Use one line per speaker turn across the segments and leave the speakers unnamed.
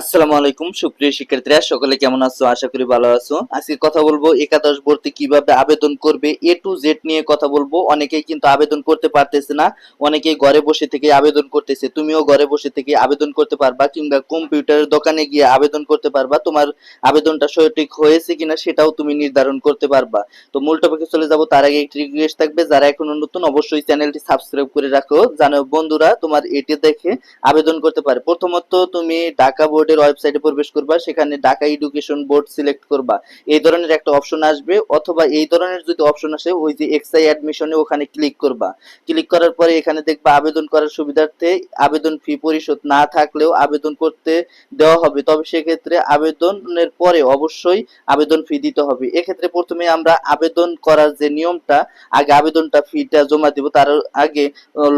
আসসালামু আলাইকুম, সুপ্রিয় শিক্ষার্থীরা, সকলে কেমন আছো? আশা করি ভালো আছো। আজকে কথা বলব একাদশ ভর্তি কীভাবে আবেদন করবে এ টু জেড নিয়ে কথা বলব। অনেকেই কিন্তু আবেদন করতে পারতেছে না। অনেকেই ঘরে বসে থেকে আবেদন করতেছে। তুমিও ঘরে বসে থেকে আবেদন করতে পারবা কিংবা কম্পিউটারের দোকানে গিয়ে আবেদন করতে পারবা। তোমার আবেদনটা সঠিক হয়েছে কিনা সেটাও তুমি নির্ধারণ করতে পারবা। তো মূল টপিকে চলে যাব। তার আগে একটি রিকোয়েস্ট থাকবে। যারা এখনও নতুন, অবশ্যই চ্যানেলটি সাবস্ক্রাইব করে রাখো। জানো বন্ধুরা, তোমার এটি দেখে আবেদন করতে পারে। প্রথমত তুমি ঢাকা বোর্ডের ওয়েবসাইটে প্রবেশ করবা, সেখানে ঢাকা এডুকেশন বোর্ড সিলেক্ট করবা। এই ধরনের একটা অপশন আসবে, অথবা এই ধরনের যদি অপশন আসে, ওই যে এক্সআই অ্যাডমিশনে ওখানে ক্লিক করবা। ক্লিক করার পরে এখানে দেখবা আবেদন করার সুবিধার্থে আবেদন ফি পরিশোধ না থাকলেও আবেদন করতে দেওয়া হবে। তবে সেক্ষেত্রে আবেদনের পরে অবশ্যই আবেদন ফি দিতে হবে। এক্ষেত্রে প্রথমে আমরা আবেদন করার যে নিয়মটা, আগে আবেদনটা ফিটা জমা দিব, তার আগে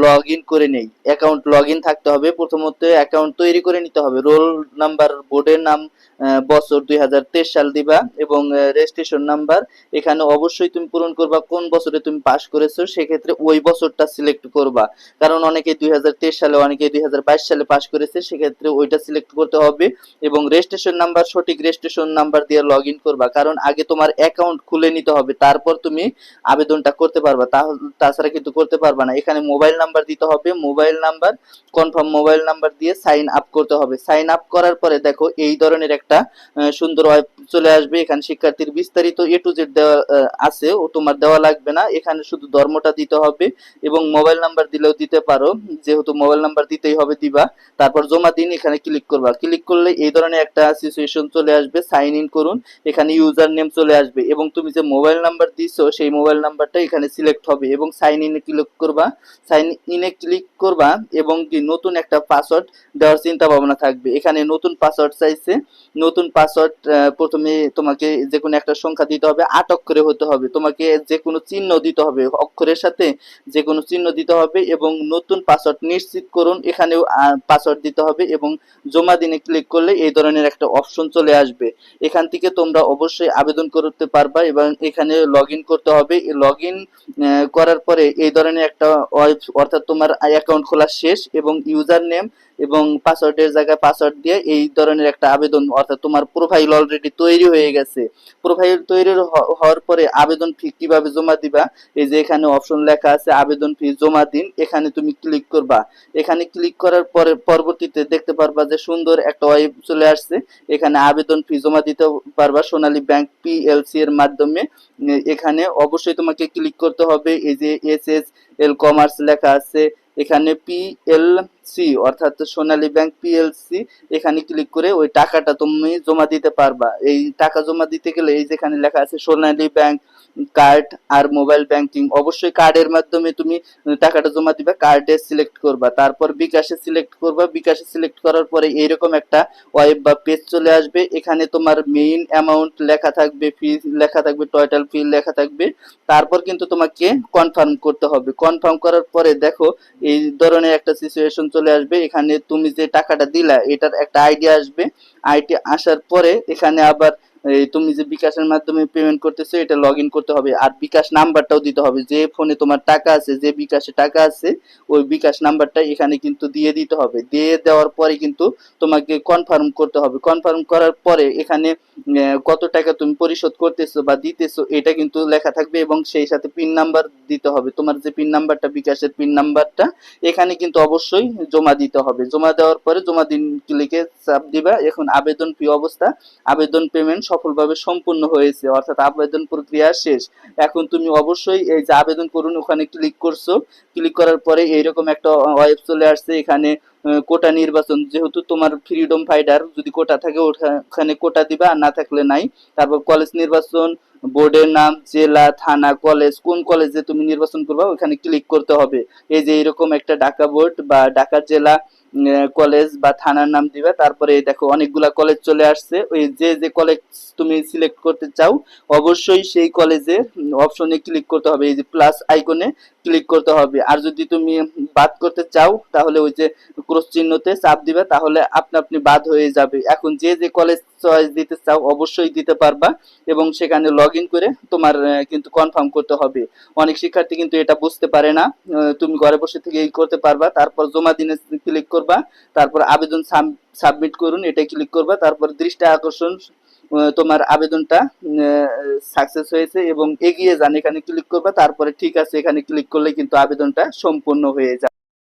লগ করে নেই। অ্যাকাউন্ট লগ থাকতে হবে। প্রথমত অ্যাকাউন্ট তৈরি করে নিতে হবে। রোল নাম্বার বোর্ডের নাম বছর দুই হাজার তেইশ সাল দিবা এবং রেজিস্ট্রেশন নাম্বার। এখানে অবশ্যই তুমি পূরণ করবা কোন বছরে তুমি পাস করেছ, সেক্ষেত্রে ওই বছরটা সিলেক্ট করবা। কারণ অনেকে দুই সালে অনেকে দুই সালে পাস করেছে, সেক্ষেত্রে ওইটা সিলেক্ট করতে হবে এবং রেজিস্ট্রেশন নাম্বার, সঠিক রেজিস্ট্রেশন নাম্বার দিয়ে লগ করবা। কারণ আগে তোমার অ্যাকাউন্ট খুলে নিতে হবে, তারপর তুমি আবেদনটা করতে পারবা। তাছাড়া কিন্তু করতে পারবা না। এখানে মোবাইল নাম্বার দিতে হবে mobile number confirm mobile number দিয়ে সাইন আপ করতে হবে। সাইন আপ করার পরে দেখো, এই ধরনের একটা সুন্দর চলে আসবে। এখানে শিক্ষার্থীর বিস্তারিত এ টু জেড দেওয়া আছে, ও তোমার দেওয়া লাগবে না। এখানে শুধু ধর্মটা দিতে হবে এবং মোবাইল নাম্বার দিলেও দিতে পারো। যেহেতু মোবাইল নাম্বার দিতেই হবে দিবা। তারপর জমা দিন, এখানে ক্লিক করবা। ক্লিক করলে এই ধরনের একটা সিচুয়েশন চলে আসবে। সাইন ইন করুন, এখানে ইউজার নেম চলে আসবে এবং তুমি যে মোবাইল নাম্বার দিছো, সেই মোবাইল নাম্বারটা এখানে সিলেক্ট হবে এবং সাইন ইনে ক্লিক করবা। সাইন ইনে ক্লিক করবা এবং কি নতুন একটা পাসওয়ার্ড দেওয়ার চিন্তা ভাবনা থাকবে। এখানে নতুন পাসওয়ার্ড চাইছে, নতুন পাসওয়ার্ড প্রথমে তোমাকে যে কোনো একটা সংখ্যা দিতে হবে, আট অক্ষরে হতে হবে। তোমাকে যে কোনো চিহ্ন দিতে হবে, অক্ষরের সাথে যে কোনো চিহ্ন দিতে হবে এবং নতুন পাসওয়ার্ড নিশ্চিত করুন, এখানেও পাসওয়ার্ড দিতে হবে এবং জমা দিনে ক্লিক করলে এই ধরনের একটা অপশন চলে আসবে। এখান থেকে তোমরা অবশ্যই আবেদন করতে পারবা এবং এখানে লগ করতে হবে। লগ করার পরে এই ধরনের একটা অর্থাৎ তোমার অ্যাকাউন্ট খোলা শেষ এবং ইউজার নেম এবং পাসওয়ার্ডের জায়গায় পাসওয়ার্ড দিয়ে এই ধরনের একটা আবেদন, অর্থাৎ তোমার প্রোফাইল অলরেডি তৈরি হয়ে গেছে। প্রোফাইল তৈরি হওয়ার পরে আবেদন ফি কীভাবে জমা দিবা? এই যে এখানে অপশন লেখা আছে, আবেদন ফি জমা দিন, এখানে তুমি ক্লিক করবা। এখানে ক্লিক করার পরে, পরবর্তীতে দেখতে পারবা যে সুন্দর একটা ওয়েব চলে আসছে। এখানে আবেদন ফি জমা দিতে পারবা, সোনালী ব্যাংক পিএলসি এর মাধ্যমে। এখানে অবশ্যই তোমাকে ক্লিক করতে হবে। এই যে এস এস এল কমার্স লেখা আছে। এখানে পিএলসি অর্থাৎ সোনালী ব্যাংক পিএলসি এখানে ক্লিক করে ওই টাকাটা তুমি জমা দিতে পারবা। এই টাকা জমা দিতে গেলে এই যেখানে লেখা আছে সোনালী ব্যাংক কার্ড আর মোবাইল ব্যাংকিং অবশ্যই কার্ডের মাধ্যমে তুমি টাকাটা জমা দিবা কার্ডে সিলেক্ট করবা। তারপর বিকাশে সিলেক্ট করবা, বিকাশে সিলেক্ট করার পরে এইরকম একটা ওয়েব বা পেজ চলে আসবে। এখানে তোমার মেইন অ্যামাউন্ট লেখা থাকবে ফি লেখা থাকবে টোটাল ফি লেখা থাকবে। তারপর কিন্তু তোমাকে কনফার্ম করতে হবে। কনফার্ম করার পরে দেখো এই ধরনের একটা সিচুয়েশন চলে আসবে। এখানে তুমি যে টাকাটা দিলা এটার একটা আইডিয়া আসবে। আইডি আসার পরে এখানে আবার তুমি যে বিকাশের মাধ্যমে পেমেন্ট করতেছো, এটা লগ করতে হবে। আর বিকাশ নাম্বারটাও দিতে হবে। যে ফোনে তোমার টাকা আছে, যে বিকাশে টাকা আছে, ওই বিকাশ নাম্বারটা এখানে কিন্তু দিয়ে দিতে হবে। দিয়ে দেওয়ার পরে কিন্তু তোমাকে কনফার্ম করতে হবে। কনফার্ম করার পরে এখানে কত টাকা তুমি পরিশোধ করতেছো বা দিতেছো, এটা কিন্তু লেখা থাকবে এবং সেই সাথে পিন নাম্বার দিতে হবে। তোমার যে পিন নাম্বারটা বিকাশের পিন নাম্বারটা এখানে কিন্তু অবশ্যই জমা দিতে হবে। জমা দেওয়ার পরে জমা দিন ক্লিকে চাপ দিবা। এখন আবেদন প্রিয় অবস্থা। আবেদন পেমেন্ট সফলভাবে সম্পূর্ণ হয়েছে, অর্থাৎ আবেদন প্রক্রিয়া শেষ। এখন তুমি অবশ্যই এই যে আবেদন করুন, ওখানে ক্লিক করছ। ক্লিক করার পরে এইরকম একটা ওয়েব চলে আসছে, এখানে কোটা নির্বাচন। যেহেতু তোমার ফ্রিডম ফাইটার যদি কোটা থাকে ওখানে কোটা দিবা, আর না থাকলে নাই। তারপর কলেজ নির্বাচন বোর্ডের নাম, জেলা, থানা, কলেজ, কোন কলেজে তুমি নির্বাচন করবা ওখানে ক্লিক করতে হবে। এই যে এরকম একটা ঢাকা বোর্ড বা ঢাকা জেলা কলেজ বা থানার নাম দিবে, তারপরে দেখো অনেকগুলা কলেজ চলে আসছে। ওই যে যে কলেজ তুমি সিলেক্ট করতে চাও, অবশ্যই সেই কলেজে অপশনে ক্লিক করতে হবে। এই যে প্লাস আইকনে ক্লিক করতে হবে। আর যদি তুমি বাদ করতে চাও, তাহলে ওই যে ক্রস চিহ্নতে চাপ দিবে, তাহলে আপনি আপনি বাদ হয়ে যাবে। এখন যে যে কলেজ চয়েস দিতে চাও, অবশ্যই দিতে পারবা এবং সেখানে লগ করে তোমার কিন্তু কনফার্ম করতে হবে। অনেক শিক্ষার্থী কিন্তু এটা বুঝতে পারে না তুমি ঘরে বসে থেকে এই করতে পারবা, তারপর জমা দিনে ক্লিক করবা, তারপর আবেদন সাবমিট করুন এটা ক্লিক করবা, তারপর দৃষ্টি আকর্ষণ তোমার আবেদনটা সাকসেস হয়েছে এবং এগিয়ে যান, এখানে ক্লিক করবা, তারপরে ঠিক আছে, এখানে ক্লিক করলে কিন্তু আবেদনটা সম্পূর্ণ হয়ে যাবে।